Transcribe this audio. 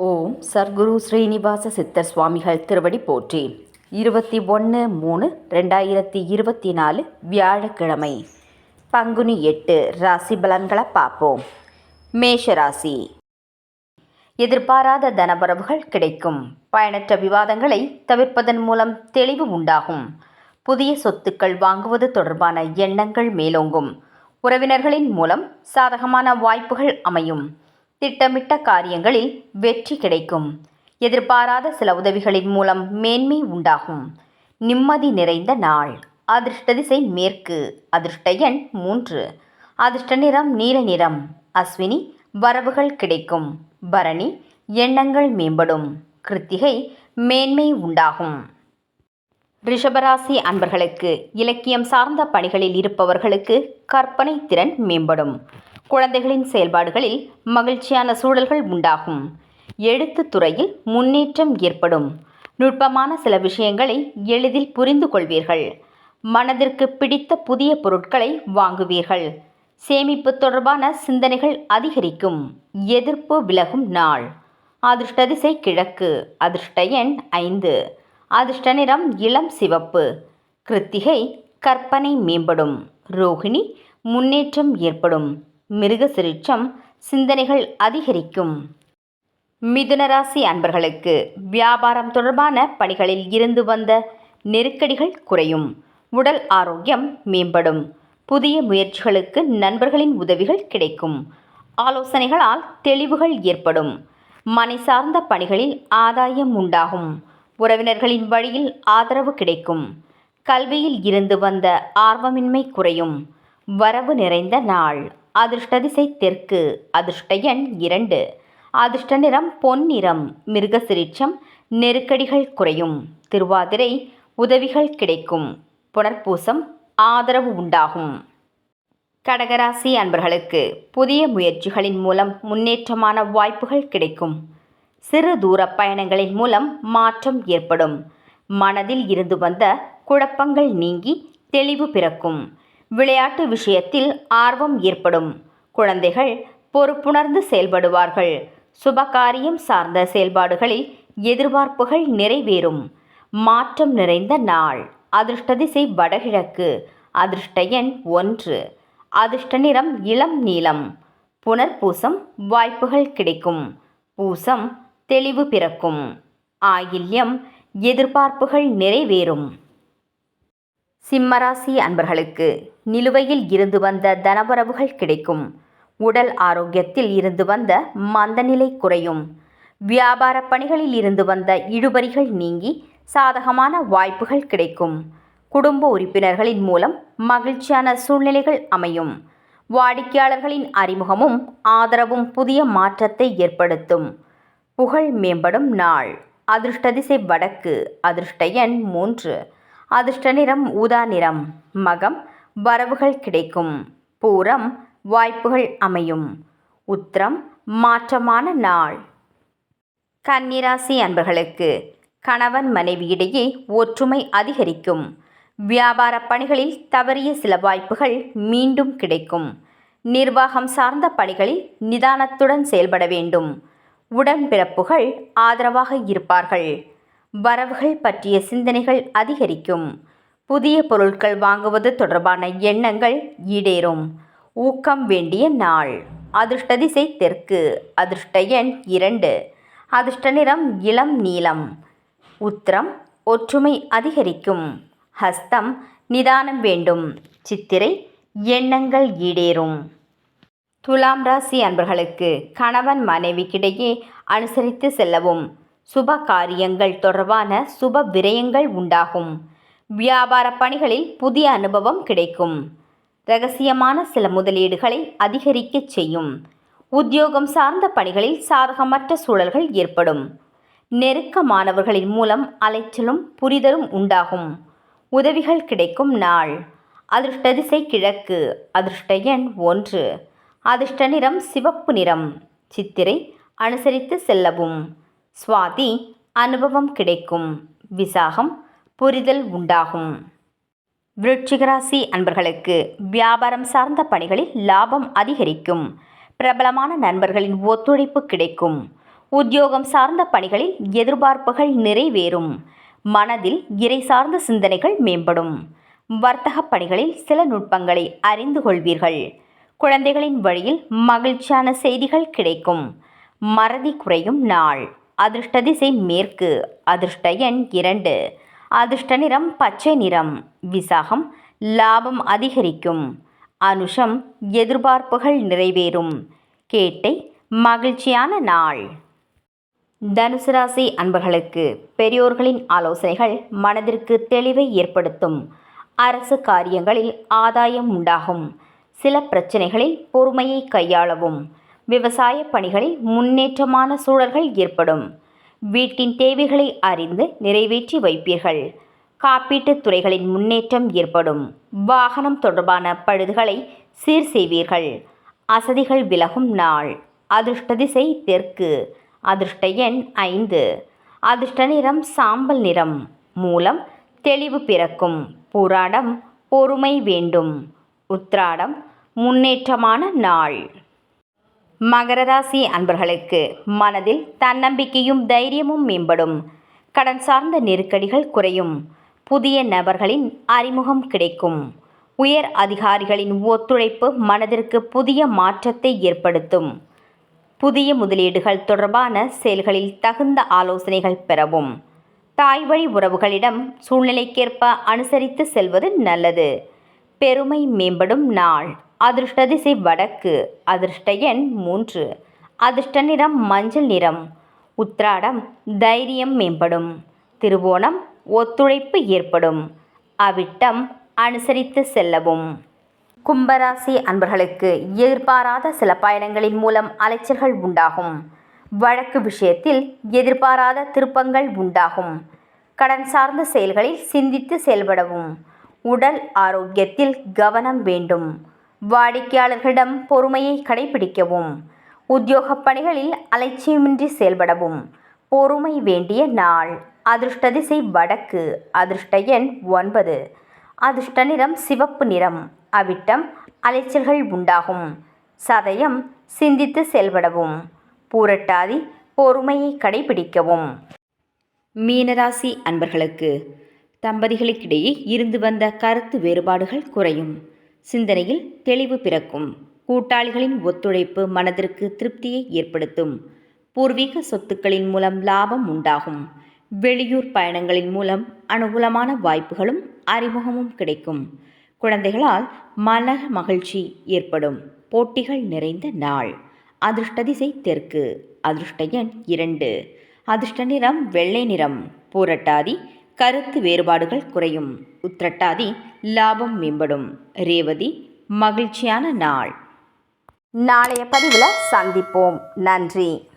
ஓம் சர்க்குரு ஸ்ரீனிவாச சித்தர் சுவாமிகள் திருவடி போற்றி. இருபத்தி ஒன்று மூணு ரெண்டாயிரத்தி இருபத்தி நாலு வியாழக்கிழமை. பங்குனி எட்டு ராசி பலன்களை பார்ப்போம். மேஷ ராசி. எதிர்பாராத தனபரவுகள் கிடைக்கும். பயனற்ற விவாதங்களை தவிர்ப்பதன் மூலம் தெளிவு உண்டாகும். புதிய சொத்துக்கள் வாங்குவது தொடர்பான எண்ணங்கள் மேலோங்கும். உறவினர்களின் மூலம் சாதகமான வாய்ப்புகள் அமையும். திட்டமிட்ட காரியங்களில் வெற்றி கிடைக்கும். எதிர்பாராத சில உதவிகளின் மூலம் மேன்மை உண்டாகும். நிம்மதி நிறைந்த நாள். அதிர்ஷ்ட திசை மேற்கு. அதிர்ஷ்ட எண் மூன்று. அதிர்ஷ்ட நிறம் நீல நிறம். அஸ்வினி வரவுகள் கிடைக்கும். பரணி எண்ணங்கள் மேம்படும். கிருத்திகை மேன்மை உண்டாகும். ரிஷபராசி அன்பர்களுக்கு இலக்கியம் சார்ந்த பணிகளில் இருப்பவர்களுக்கு கற்பனை திறன் மேம்படும். குழந்தைகளின் செயல்பாடுகளில் மகிழ்ச்சியான சூழல்கள் உண்டாகும். எழுத்து துறையில் முன்னேற்றம் ஏற்படும். நுட்பமான சில விஷயங்களை எளிதில் புரிந்து கொள்வீர்கள். மனதிற்கு பிடித்த புதிய பொருட்களை வாங்குவீர்கள். சேமிப்பு தொடர்பான சிந்தனைகள் அதிகரிக்கும். எதிர்ப்பு விலகும் நாள். அதிர்ஷ்ட திசை கிழக்கு. அதிர்ஷ்ட எண் ஐந்து. அதிர்ஷ்ட நிறம் இளம் சிவப்பு. கிருத்திகை கற்பனை மேம்படும். ரோகிணி முன்னேற்றம் ஏற்படும். மிருகசிரிச்சம் சிந்தனைகள் அதிகரிக்கும். மிதுனராசி அன்பர்களுக்கு வியாபாரம் தொடர்பான பணிகளில் இருந்து வந்த நெருக்கடிகள் குறையும். உடல் ஆரோக்கியம் மேம்படும். புதிய முயற்சிகளுக்கு நண்பர்களின் உதவிகள் கிடைக்கும். ஆலோசனைகளால் தெளிவுகள் ஏற்படும். மனை சார்ந்த பணிகளில் ஆதாயம் உண்டாகும். உறவினர்களின் வழியில் ஆதரவு கிடைக்கும். கல்வியில் இருந்து வந்த ஆர்வமின்மை குறையும். வரவு நிறைந்த நாள். அதிர்ஷ்ட திசை தெற்கு அதிர்ஷ்ட எண் இரண்டு. அதிர்ஷ்ட நிறம் பொன்னிறம் மிருகசிரீட்சம் நெருக்கடிகள் குறையும். திருவாதிரை உதவிகள் கிடைக்கும். புனர்பூசம் ஆதரவு உண்டாகும். கடகராசி அன்பர்களுக்கு புதிய முயற்சிகளின் மூலம் முன்னேற்றமான வாய்ப்புகள் கிடைக்கும். சிறு தூர பயணங்களின் மூலம் மாற்றம் ஏற்படும். மனதில் இருந்து வந்த குழப்பங்கள் நீங்கி தெளிவு பிறக்கும். விளையாட்டு விஷயத்தில் ஆர்வம் ஏற்படும். குழந்தைகள் பொறுப்புணர்ந்து செயல்படுவார்கள். சுபகாரியம் சார்ந்த செயல்பாடுகளில் எதிர்பார்ப்புகள் நிறைவேறும். மாற்றம் நிறைந்த நாள். அதிர்ஷ்ட திசை வடகிழக்கு. அதிர்ஷ்ட எண் ஒன்று. அதிர்ஷ்ட நிறம் இளம் நீளம். புனர்பூசம் வாய்ப்புகள் கிடைக்கும். பூசம் தெளிவு பிறக்கும். ஆயில்யம் எதிர்பார்ப்புகள் நிறைவேறும். சிம்மராசி அன்பர்களுக்கு நிலுவையில் இருந்து வந்த தனவரவுகள் கிடைக்கும். உடல் ஆரோக்கியத்தில் இருந்து வந்த மந்தநிலை குறையும். வியாபார பணிகளில் இருந்து வந்த இழுபறிகள் நீங்கி சாதகமான வாய்ப்புகள் கிடைக்கும். குடும்ப உறுப்பினர்களின் மூலம் மகிழ்ச்சியான சூழ்நிலைகள் அமையும். வாடிக்கையாளர்களின் அறிமுகமும் ஆதரவும் புதிய மாற்றத்தை ஏற்படுத்தும். புகழ் மேம்படும் நாள். அதிர்ஷ்ட திசை வடக்கு. அதிர்ஷ்ட எண் மூன்று. அதிர்ஷ்ட நிறம் ஊதா நிறம் மகம் வரவுகள் கிடைக்கும். பூரம் வாய்ப்புகள் அமையும். உத்திரம் மாற்றமான நாள். கன்னிராசி அன்பர்களுக்கு கணவன் மனைவியிடையே ஒற்றுமை அதிகரிக்கும். வியாபார பணிகளில் தவறிய சில வாய்ப்புகள் மீண்டும் கிடைக்கும். நிர்வாகம் சார்ந்த பணிகளில் நிதானத்துடன் செயல்பட வேண்டும். உடன்பிறப்புகள் ஆதரவாக இருப்பார்கள். வரவுகள் பற்றிய சிந்தனைகள் அதிகரிக்கும். புதிய பொருட்கள் வாங்குவது தொடர்பான எண்ணங்கள் ஈடேறும். ஊக்கம் வேண்டிய நாள். அதிர்ஷ்ட திசை தெற்கு. அதிர்ஷ்ட எண் இரண்டு. அதிர்ஷ்ட நிறம் இளம் நீலம் உத்திரம் ஒற்றுமை அதிகரிக்கும். ஹஸ்தம் நிதானம் வேண்டும். சித்திரை எண்ணங்கள் ஈடேறும். துலாம் ராசி அன்பர்களுக்கு கணவன் மனைவிக்கிடையே அனுசரித்து செல்லவும். சுப காரியங்கள் தொடர்பான சுப விரயங்கள் உண்டாகும். வியாபார பணிகளில் புதிய அனுபவம் கிடைக்கும். ரகசியமான சில முதலீடுகளை அதிகரிக்கச் செய்யும். உத்தியோகம் சார்ந்த பணிகளில் சாதகமற்ற சூழல்கள் ஏற்படும். நெருக்கமானவர்களின் மூலம் அலைச்சலும் புரிதலும் உண்டாகும். உதவிகள் கிடைக்கும் நாள். அதிர்ஷ்ட திசை கிழக்கு அதிர்ஷ்ட எண் ஒன்று. அதிர்ஷ்ட நிறம் சிவப்பு நிறம். சித்திரை அனுசரித்து செல்லவும். சுவாதி அனுபவம் கிடைக்கும். விசாகம் புரிதல் உண்டாகும். விருட்சிகராசி அன்பர்களுக்கு வியாபாரம் சார்ந்த பணிகளில் லாபம் அதிகரிக்கும். பிரபலமான நண்பர்களின் ஒத்துழைப்பு கிடைக்கும். உத்தியோகம் சார்ந்த பணிகளில் எதிர்பார்ப்புகள் நிறைவேறும். மனதில் இறை சார்ந்த சிந்தனைகள் மேம்படும். வர்த்தக பணிகளில் சில நுட்பங்களை அறிந்து கொள்வீர்கள். குழந்தைகளின் வழியில் மகிழ்ச்சியான செய்திகள் கிடைக்கும். மறதி குறையும் நாள். அதிர்ஷ்ட திசை மேற்கு அதிர்ஷ்ட எண் இரண்டு. அதிர்ஷ்ட நிறம் பச்சை நிறம் விசாகம் லாபம் அதிகரிக்கும். அனுஷம் எதிர்பார்ப்புகள் நிறைவேறும். கேட்டை மகிழ்ச்சியான நாள். தனுசு ராசி அன்பர்களுக்கு பெரியோர்களின் ஆலோசனைகள் மனதிற்கு தெளிவை ஏற்படுத்தும். அரசு காரியங்களில் ஆதாயம் உண்டாகும். சில பிரச்சனைகளில் பொறுமையை கையாளவும். விவசாய பணிகளில் முன்னேற்றமான சூழல்கள் ஏற்படும். வீட்டின் தேவைகளை அறிந்து நிறைவேற்றி வைப்பீர்கள். காப்பீட்டுத் துறைகளின் முன்னேற்றம் ஏற்படும். வாகனம் தொடர்பான பழுதுகளை சீர் செய்வீர்கள். அசதிகள் விலகும் நாள். அதிர்ஷ்ட திசை தெற்கு. அதிர்ஷ்ட எண் ஐந்து. அதிர்ஷ்ட நிறம் சாம்பல் நிறம். மூலம் தெளிவு பிறக்கும். புராடம் பொறுமை வேண்டும். உத்ராடம் முன்னேற்றமான நாள். மகர ராசி அன்பர்களுக்கு மனதில் தன்னம்பிக்கையும் தைரியமும் மேம்படும். கடன் சார்ந்த நெருக்கடிகள் குறையும். புதிய நபர்களின் அறிமுகம் கிடைக்கும். உயர் அதிகாரிகளின் ஒத்துழைப்பு மனதிற்கு புதிய மாற்றத்தை ஏற்படுத்தும். புதிய முதலீடுகள் தொடர்பான செயல்களில் தகுந்த ஆலோசனைகள் பெறவும். தாய் வழி உறவுகளிடம் சூழ்நிலைக்கேற்ப அனுசரித்து செல்வது நல்லது. பெருமை மேம்படும் நாள். அதிர்ஷ்ட திசை வடக்கு அதிர்ஷ்ட எண் மூன்று. அதிர்ஷ்ட நிறம் மஞ்சள் நிறம் உத்ராடம் தைரியம் மேம்படும். திருவோணம் ஒத்துழைப்பு ஏற்படும். அவிட்டம் அனுசரித்து செல்லவும். கும்பராசி அன்பர்களுக்கு எதிர்பாராத சில பயணங்களின் மூலம் அலைச்சல்கள் உண்டாகும். வழக்கு விஷயத்தில் எதிர்பாராத திருப்பங்கள் உண்டாகும். கடன் சார்ந்த செயல்களில் சிந்தித்து செயல்படவும். உடல் ஆரோக்கியத்தில் கவனம் வேண்டும். வாடிக்கையாளர்களிடம் பொறுமையை கடைபிடிக்கவும் உத்தியோகப் பணிகளில் அலட்சியமின்றி செயல்படவும். பொறுமை வேண்டிய நாள். அதிர்ஷ்ட திசை வடக்கு. அதிர்ஷ்ட எண் ஒன்பது. அதிர்ஷ்ட நிறம் சிவப்பு நிறம். அவிட்டம் அலைச்சல்கள் உண்டாகும். சதயம் சிந்தித்து செயல்படவும். பூரட்டாதி பொறுமையை கடைபிடிக்கவும். மீனராசி அன்பர்களுக்கு தம்பதிகளுக்கிடையே இருந்து வந்த கருத்து வேறுபாடுகள் குறையும். சிந்தனையில் தெளிவு பிறக்கும். கூட்டாளிகளின் ஒத்துழைப்பு மனதிற்கு திருப்தியை ஏற்படுத்தும். பூர்வீக சொத்துக்களின் மூலம் லாபம் உண்டாகும். வெளியூர் பயணங்களின் மூலம் அனுகூலமான வாய்ப்புகளும் அறிமுகமும் கிடைக்கும். குழந்தைகளால் மன மகிழ்ச்சி ஏற்படும். போட்டிகள் நிறைந்த நாள். அதிர்ஷ்ட திசை தெற்கு. அதிர்ஷ்ட எண் இரண்டு. அதிர்ஷ்ட நிறம் வெள்ளை நிறம். பூரட்டாதி கருத்து வேறுபாடுகள் குறையும். உத்திரட்டாதி லாபம் மேம்படும். ரேவதி மகிழ்ச்சியான நாள். நாளைய பதிவில் சந்திப்போம். நன்றி.